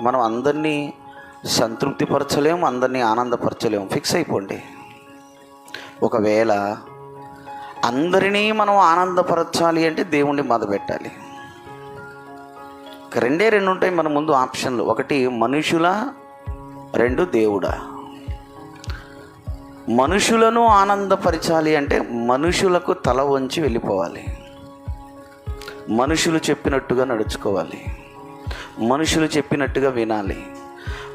మనం అందరినీ సంతృప్తిపరచలేము అందరినీ ఆనందపరచలేము ఫిక్స్ అయిపోండి. ఒకవేళ అందరినీ మనం ఆనందపరచాలి అంటే దేవుణ్ణి బాధ పెట్టాలి. రెండే రెండు ఉంటాయి మన ముందు ఆప్షన్లు. ఒకటి మనుషుల రెండు దేవుడా. మనుషులను ఆనందపరచాలి అంటే మనుషులకు తల వంచి వెళ్ళిపోవాలి. మనుషులు చెప్పినట్టుగా నడుచుకోవాలి. మనుషులు చెప్పినట్టుగా వినాలి.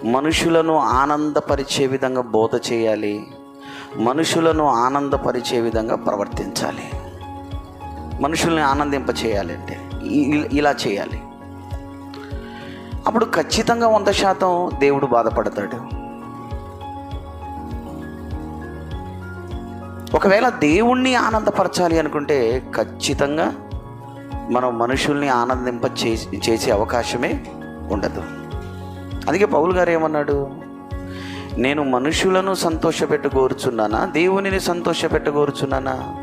మనుషులను ఆనందపరిచే విధంగా బోధ చేయాలి. మనుషులను ఆనందపరిచే విధంగా ప్రవర్తించాలి. మనుషుల్ని ఆనందింప చేయాలంటే ఇలా చేయాలి. అప్పుడు ఖచ్చితంగా వంద శాతం దేవుడు బాధపడతాడు. ఒకవేళ దేవుణ్ణి ఆనందపరచాలి అనుకుంటే ఖచ్చితంగా మనం మనుషుల్ని ఆనందింప చేసే అవకాశమే ఉండదు. అందుకే పౌల్ గారు ఏమన్నాడు? నేను మనుషులను సంతోషపెట్టు కోరుచున్నానా దేవునిని సంతోషపెట్ట కోరుచున్నానా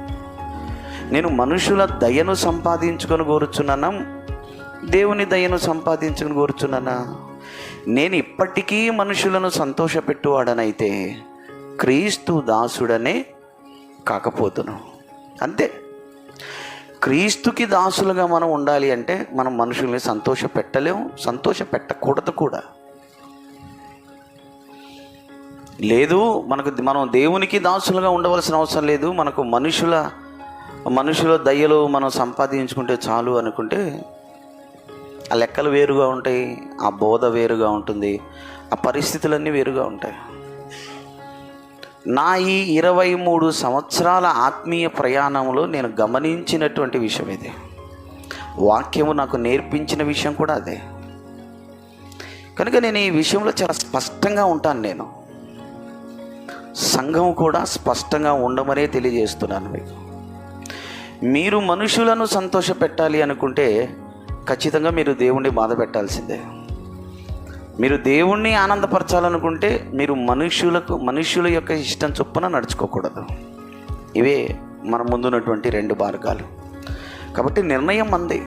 నేను మనుషుల దయను సంపాదించుకొని కోరుచున్నానా? దేవుని దయను సంపాదించుకొని కోరుచున్నానా? నేను ఇప్పటికీ మనుషులను సంతోషపెట్టువాడనైతే క్రీస్తు దాసుడనే కాకపోతును. అంతే. క్రీస్తుకి దాసులుగా మనం ఉండాలి అంటే మనం మనుషుల్ని సంతోష పెట్టలేము సంతోష పెట్టకూడదు కూడా. లేదు మనకు మనం దేవునికి దాసులుగా ఉండవలసిన అవసరం లేదు మనకు మనుషుల మనుషుల దయ్యలు మనం సంపాదించుకుంటే చాలు అనుకుంటే ఆ లెక్కలు వేరుగా ఉంటాయి ఆ బోధ వేరుగా ఉంటుంది ఆ పరిస్థితులన్నీ వేరుగా ఉంటాయి. నా ఈ ఇరవై మూడు సంవత్సరాల ఆత్మీయ ప్రయాణంలో నేను గమనించినటువంటి విషయం ఇది. వాక్యము నాకు నేర్పించిన విషయం కూడా అదే. కనుక నేను ఈ విషయంలో చాలా స్పష్టంగా ఉంటాను నేను. సంఘం కూడా స్పష్టంగా ఉండమనే తెలియజేస్తున్నాను మీకు. మీరు మనుషులను సంతోషపెట్టాలి అనుకుంటే ఖచ్చితంగా మీరు దేవుణ్ణి బాధ పెట్టాల్సిందే మీరు దేవుణ్ణి ఆనందపరచాలనుకుంటే మీరు మనుష్యులకు మనుష్యుల యొక్క ఇష్టం చొప్పున నడుచుకోకూడదు. ఇవే మన ముందున్నటువంటి రెండు మార్గాలు. కాబట్టి నిర్ణయం అంది